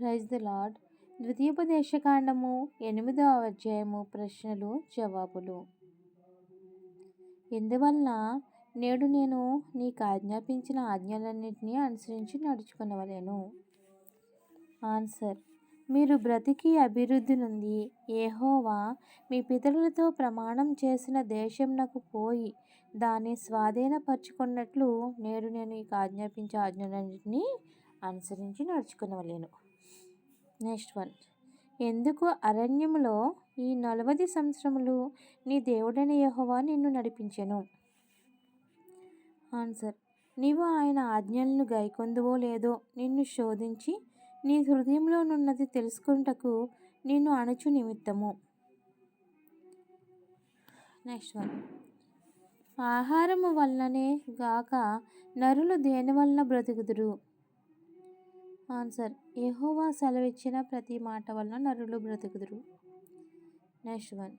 Praise the lord ద్వితీయోపదేశకాండము ఎనిమిదవ అధ్యాయము ప్రశ్నలు జవాబులు. ఎందువల్ల నేడు నేను నీకు ఆజ్ఞాపించిన ఆజ్ఞలన్నింటినీ అనుసరించి నడుచుకునవలేను? ఆన్సర్. మీరు బ్రతికి అభివృద్ధి నుండి ఏహోవా మీ పితరులతో ప్రమాణం చేసిన దేశంనకు పోయి దాన్ని స్వాధీనపరుచుకున్నట్లు నేడు నేను ఈ ఆజ్ఞాపించే ఆజ్ఞలన్నింటినీ అనుసరించి నడుచుకునవలేను. Next one. ఎందుకు అరణ్యములో ఈ నలభై సంవత్సరములు నీ దేవుడైన యహోవా నిన్ను నడిపించెను? ఆన్సర్. నీవు ఆయన ఆజ్ఞలను గైకొందువో లేదో నిన్ను శోధించి నీ హృదయంలోనున్నది తెలుసుకుంటకు నిన్ను అణచు నిమిత్తము. Next one. ఆహారము వల్లనే గాక నరులు దేని వలన బ్రతుకుదురు? ఆన్సర్. ఎహోవా సెలవిచ్చిన ప్రతి మాట వలన నరులు బ్రతుకుదురు. Next one.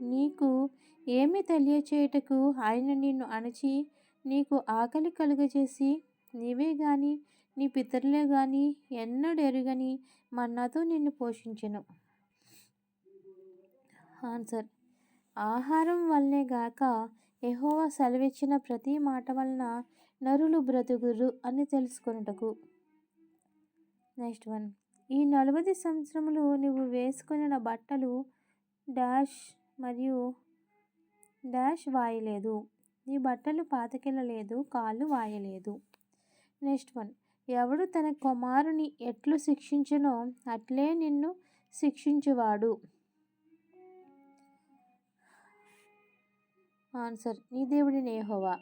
నీకు ఏమి తెలియచేయటకు ఆయన నిన్ను అణచి నీకు ఆకలి కలుగజేసి నీవే గాని నీ పితరులే గాని ఎన్నడెరుగని మన్నాతో నిన్ను పోషించెను. ఆన్సర్. ఆహారం వల్లనే గాక ఎహోవా సెలవిచ్చిన ప్రతి మాట వలన నరులు బ్రతుకురు అని తెలుసుకొనుటకు. Next one. ఈ నలభై సంవత్సరములు నువ్వు వేసుకున్న బట్టలు డాష్ మరియు డాష్ వాయలేదు. నీ బట్టలు పాతకెళ్ళలేదు కాళ్ళు వాయలేదు. Next one. ఎవడు తన కుమారుని ఎట్లు శిక్షించనో అట్లే నిన్ను శిక్షించువాడు. ఆన్సర్. నీ దేవుడి నేహోవా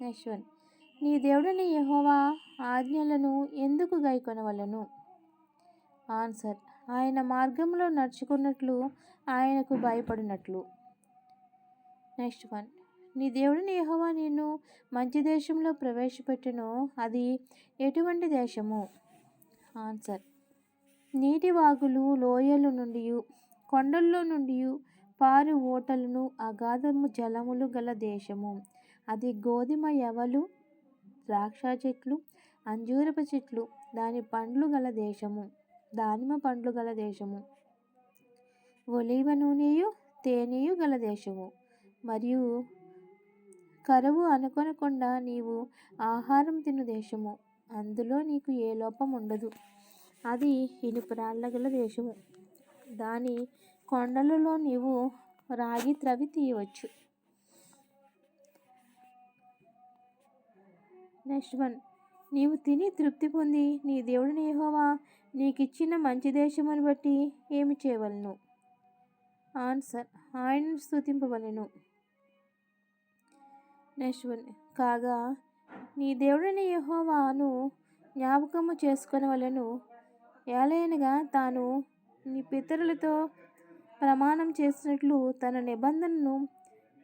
నెక్స్ట్ వన్. నీ దేవుడిని యహోవా ఆజ్ఞలను ఎందుకు గైకొనవలను? ఆన్సర్ ఆయన మార్గంలో నడుచుకున్నట్లు ఆయనకు భయపడినట్లు. నెక్స్ట్ వన్ నీ దేవుడిని యహోవా నిన్ను మంచి దేశంలో ప్రవేశపెట్టును అది ఎటువంటి దేశము? ఆన్సర్ నీటి వాగులు లోయల నుండి కొండల్లో నుండి పారు ఓటలను అగాధము జలములు గల దేశము అది గోధుమ ఎవలు ద్రాక్ష చెట్లు అంజూరపు చెట్లు దాని పండ్లు గల దేశము దానిమ్మ పండ్లు గల దేశము ఒలీవ నూనెయు తేనెయు గల దేశము. మరియు కరువు అనుకొనకుండా నీవు ఆహారం తిను దేశము. అందులో నీకు ఏ లోపం ఉండదు. అది ఇనుపురాళ్ళ గల దేశము. దాని కొండలలో నీవు రాగి త్రవి తీయవచ్చు. Next one. నీవు తిని తృప్తి పొంది నీ దేవుడిని యెహోవా నీకిచ్చిన మంచి దేశమును బట్టి ఏమి చేయవలను? ఆన్సర్ ఆయనను స్థుతింపవలను నెక్స్ట్ వన్. కాగా నీ దేవుడిని యహోవాను జ్ఞాపకము చేసుకొనవలను. ఏలైనగా తాను నీ పితరులతో ప్రమాణం చేసినట్లు తన నిబంధనను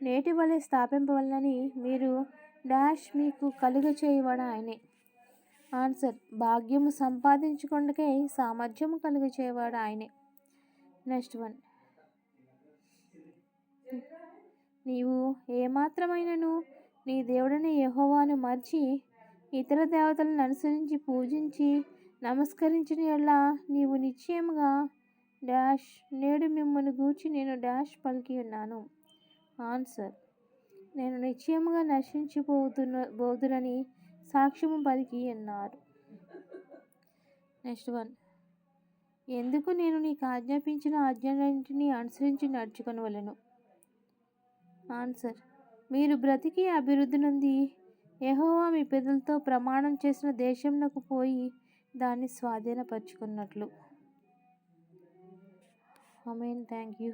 నేటి వలె స్థాపింపవలనని మీరు డాష్ మీకు కలుగ చేయవాడు ఆయనే? ఆన్సర్ భాగ్యము సంపాదించుకుండకే సామర్థ్యము కలుగ చేయవాడు ఆయనే. Next one. నీవు ఏమాత్రమైనను నీ దేవుడిని యహోవాను మర్చి ఇతర దేవతలను అనుసరించి పూజించి నమస్కరించిన ఎలా? నీవు నిశ్చయముగా డాష్ నేడు మిమ్మల్ని గూర్చి నేను డాష్ పలికి ఉన్నాను. ఆన్సర్ నేను నిశ్చయముగా నశించిపోతున్న బోధునని సాక్ష్యము పలికి అన్నారు. Next one. ఎందుకు నేను నీకు ఆజ్ఞాపించిన ఆజ్ఞలన్నింటినీ అనుసరించి నడుచుకొనవలను ఆన్సర్. మీరు బ్రతికి అభివృద్ధి నుండి యహోవా మీ పెదలతో ప్రమాణం చేసిన దేశంలోకి పోయి దాన్ని స్వాధీనపరుచుకున్నట్లు. I mean thank you.